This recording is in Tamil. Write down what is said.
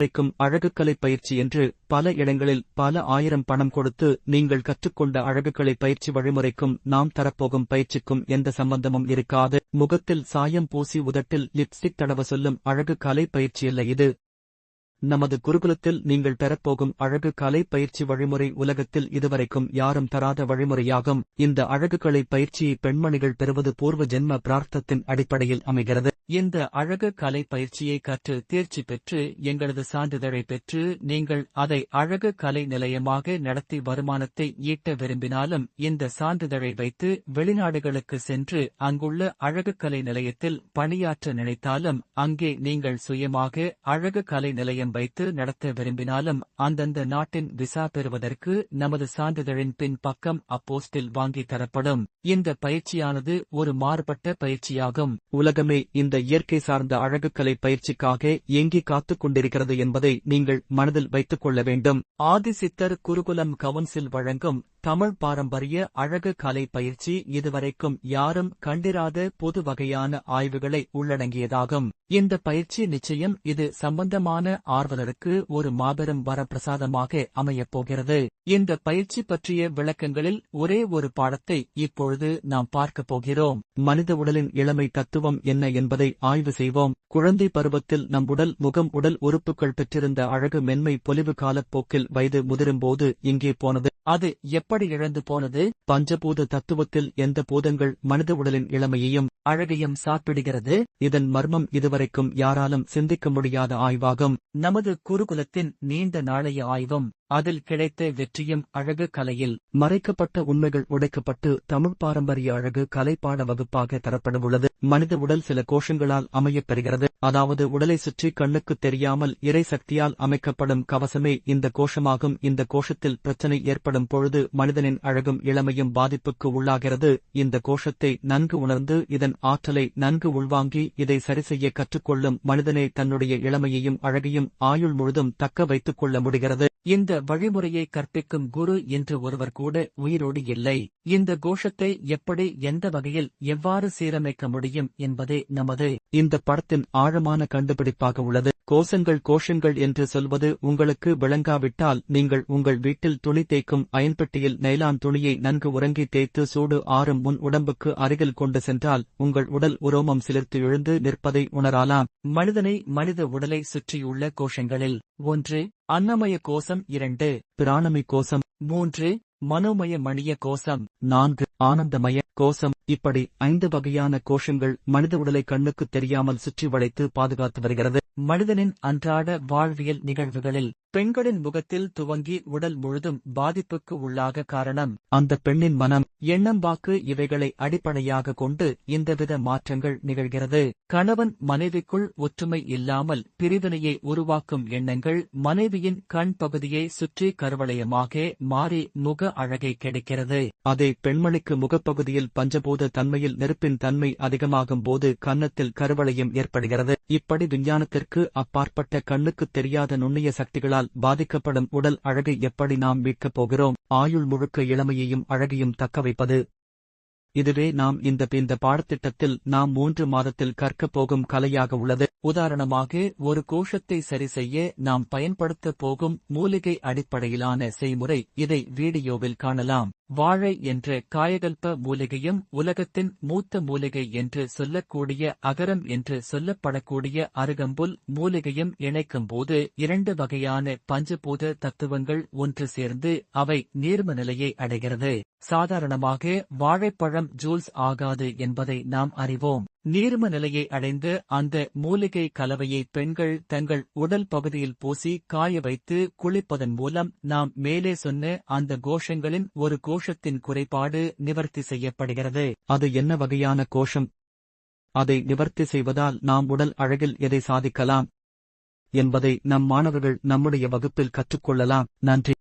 கிடைக்கும் அழகுக்கலை பயிற்சி என்று பல இடங்களில் பல ஆயிரம் பணம் கொடுத்து நீங்கள் கற்றுக்கொண்ட அழகுக்கலை பயிற்சி வழிமுறைக்கும் நாம் தரப்போகும் பயிற்சிக்கும் எந்த சம்பந்தமும் இருக்காது. முகத்தில் சாயம் பூசி உதட்டில் லிப்ஸ்டிக் தடவ சொல்லும் அழகு கலை பயிற்சியல்ல இது. நமது குருகுலத்தில் நீங்கள் பெறப்போகும் அழகு கலை பயிற்சி வழிமுறை உலகத்தில் இதுவரைக்கும் யாரும் தராத வழிமுறையாகும். இந்த அழகுக்கலை பயிற்சியை பெண்மணிகள் பெறுவது பூர்வ ஜென்ம பிரார்த்தத்தின் அடிப்படையில் அமைகிறது. இந்த அழகு கலை பயிற்சியை கற்று தேர்ச்சி பெற்று எங்களது சான்றிதழை பெற்று நீங்கள் அதை அழகு கலை நிலையமாக நடத்தி வருமானத்தை ஈட்ட விரும்பினாலும் இந்த சான்றிதழை வைத்து வெளிநாடுகளுக்கு சென்று அங்குள்ள அழகு கலை நிலையத்தில் பணியாற்ற நினைத்தாலும் அங்கே நீங்கள் சுயமாக அழகு கலை நிலையம் வைத்து நடத்த விரும்பினாலும் அந்தந்த நாட்டின் விசா பெறுவதற்கு நமது சான்றிதழின் பின் பக்கம் அப்போஸ்டில் வாங்கி தரப்படும். இந்த பயிற்சியானது ஒரு மாறுபட்ட பயிற்சியாகும். உலகமே இந்த இயற்கை சார்ந்த அழகுக்கலை பயிற்சிக்காக ஏங்கி காத்துக் கொண்டிருக்கிறது என்பதை நீங்கள் மனதில் வைத்துக் கொள்ள வேண்டும். ஆதிசித்தர் குருகுலம் கவுன்சில் வழங்கும் தமிழ் பாரம்பரிய அழகு கலை பயிற்சி இதுவரைக்கும் யாரும் கண்டிராத பொது வகையான ஆய்வுகளை உள்ளடங்கியதாகும். இந்த பயிற்சி நிச்சயம் இது சம்பந்தமான ஆர்வலருக்கு ஒரு மாபெரும் வரப்பிரசாதமாக அமையப் போகிறது. இந்த பயிற்சி பற்றிய விளக்கங்களில் ஒரே ஒரு பாடத்தை இப்பொழுது நாம் பார்க்கப் போகிறோம். மனித உடலின் இளமை தத்துவம் என்ன என்பதை ஆய்வு செய்வோம். குழந்தை பருவத்தில் நம் உடல் முகம் உடல் உறுப்புகள் பெற்றிருந்த அழகு மென்மை பொலிவு காலப்போக்கில் வயது முதிரும்போது இங்கே போனது. அது எப்படி இழந்து போனது? பஞ்சபூத தத்துவத்தில் எந்த பூதங்கள் மனித உடலின் இளமையையும் அழகையும் சாப்பிடுகிறது. இதன் மர்மம் இதுவரைக்கும் யாராலும் சிந்திக்க முடியாத ஆய்வாகும். நமது குருகுலத்தின் நீண்ட நாளைய ஆய்வும் அதில் கிடைத்த வெற்றியும் அழகு கலையில் மறைக்கப்பட்ட உண்மைகள் உடைக்கப்பட்டு தமிழ் பாரம்பரிய அழகு கலைப்பாட வகுப்பாக தரப்படவுள்ளது மனித உடல் சில கோஷங்களால் அமையப் பெறுகிறது. அதாவது உடலை சுற்றி கண்ணுக்கு தெரியாமல் இறை சக்தியால் அமைக்கப்படும் கவசமே இந்த கோஷமாகும். இந்த கோஷத்தில் பிரச்சனை ஏற்படும் பொழுது மனிதனின் அழகும் இளமையும் பாதிப்புக்கு உள்ளாகிறது. இந்த கோஷத்தை நன்கு உணர்ந்து இதன் ஆற்றலை நன்கு உள்வாங்கி இதை சரிசெய்ய கற்றுக்கொள்ளும் மனிதனை தன்னுடைய இளமையையும் அழகையும் ஆயுள் முழுதும் தக்க வைத்துக் கொள்ள முடிகிறது. இந்த வழிமுறையை கற்பிக்கும் குரு என்று ஒருவர் கூட உயிரோடு இல்லை. இந்த கோஷத்தை எப்படி எந்த வகையில் எவ்வாறு சீரமைக்க முடியும் என்பதே நமது இந்த படத்தின் ஆழமான கண்டுபிடிப்பாக உள்ளது. கோஷங்கள் கோஷங்கள் என்று சொல்வது உங்களுக்கு விளங்காவிட்டால் நீங்கள் உங்கள் வீட்டில் துணி தேய்க்கும் அயன்பெட்டியில் நைலான் துணியை நன்கு உறங்கி தேய்த்து சூடு ஆறும் முன் உடம்புக்கு அருகில் கொண்டு சென்றால் உங்கள் உடல் உரோமம் சிலிர்த்து எழுந்து நிற்பதை உணரலாம். மனிதனை மனித உடலை சுற்றியுள்ள கோஷங்களில் ஒன்று அன்னமய கோஷம். இரண்டு பிராணமி கோஷம். மூன்று மனோமய மணிய கோஷம். நான்கு ஆனந்தமய கோஷம். இப்படி ஐந்து வகையான கோஷங்கள் மனித உடலை கண்ணுக்கு தெரியாமல் சுற்றி வளைத்து பாதுகாத்து வருகிறது. மனிதனின் அன்றாட வாழ்வியல் நிகழ்வுகளில் பெண்களின் முகத்தில் துவங்கி உடல் முழுதும் பாதிப்புக்கு உள்ளாக காரணம் அந்த பெண்ணின் மனம் எண்ணம் வாக்கு இவைகளை அடிப்படையாக கொண்டு இந்தவித மாற்றங்கள் நிகழ்கிறது. கணவன் மனைவிக்குள் ஒற்றுமை இல்லாமல் பிரிவினையை உருவாக்கும் எண்ணங்கள் மனைவியின் கண் பகுதியை சுற்றி கருவளையமாக மாறி முக அழகை கிடைக்கிறது. அதே பெண்மணிக்கு முகப்பகுதியில் பஞ்சபூத தன்மையில் நெருப்பின் தன்மை அதிகமாகும் போது கன்னத்தில் கருவளையம் ஏற்படுகிறது. இப்படி விஞ்ஞானத்திற்கு அப்பாற்பட்ட கண்ணுக்கு தெரியாத நுண்ணிய சக்திகளால் நோயால் பாதிக்கப்படும் உடல் அழகை எப்படி நாம் மீட்கப் போகிறோம்? ஆயுள் முழுக்க இளமையையும் அழகையும் தக்கவைப்பது இதுவே நாம் இந்த இந்த பாடத்திட்டத்தில் நாம் மூன்று மாதத்தில் கற்கப் போகும் கலையாக உள்ளது. உதாரணமாக ஒரு கோஷத்தை சரி செய்ய நாம் பயன்படுத்தப் போகும் மூலிகை அடிப்படையிலான செய்முறை இதை வீடியோவில் காணலாம். வாழை என்ற காயகல்ப மூலிகையும் உலகத்தின் மூத்த மூலிகை என்று சொல்லக்கூடிய அகரம் என்று சொல்லப்படக்கூடிய அருகம்புல் மூலிகையும் இணைக்கும்போது இரண்டு வகையான பஞ்சபூத தத்துவங்கள் ஒன்று சேர்ந்து அவை நீர்ம நிலையை அடைகிறது. சாதாரணமாக வாழைப்பழம் ஜூல்ஸ் ஆகாது என்பதை நாம் அறிவோம். நீர்ம நிலையை அடைந்து அந்த மூலிகை கலவையை பெண்கள் தங்கள் உடல் பகுதியில் பூசி காய வைத்து குளிப்பதன் மூலம் நாம் மேலே சொன்ன அந்த கோஷங்களின் ஒரு கோஷத்தின் குறைபாடு நிவர்த்தி செய்யப்படுகிறது. அது என்ன வகையான கோஷம்? அதை நிவர்த்தி செய்வதால் நாம் உடல் அழகில் எதை சாதிக்கலாம்? என்பதை நம் மாணவர்கள் நம்முடைய வகுப்பில் கற்றுக்கொள்ளலாம். நன்றி.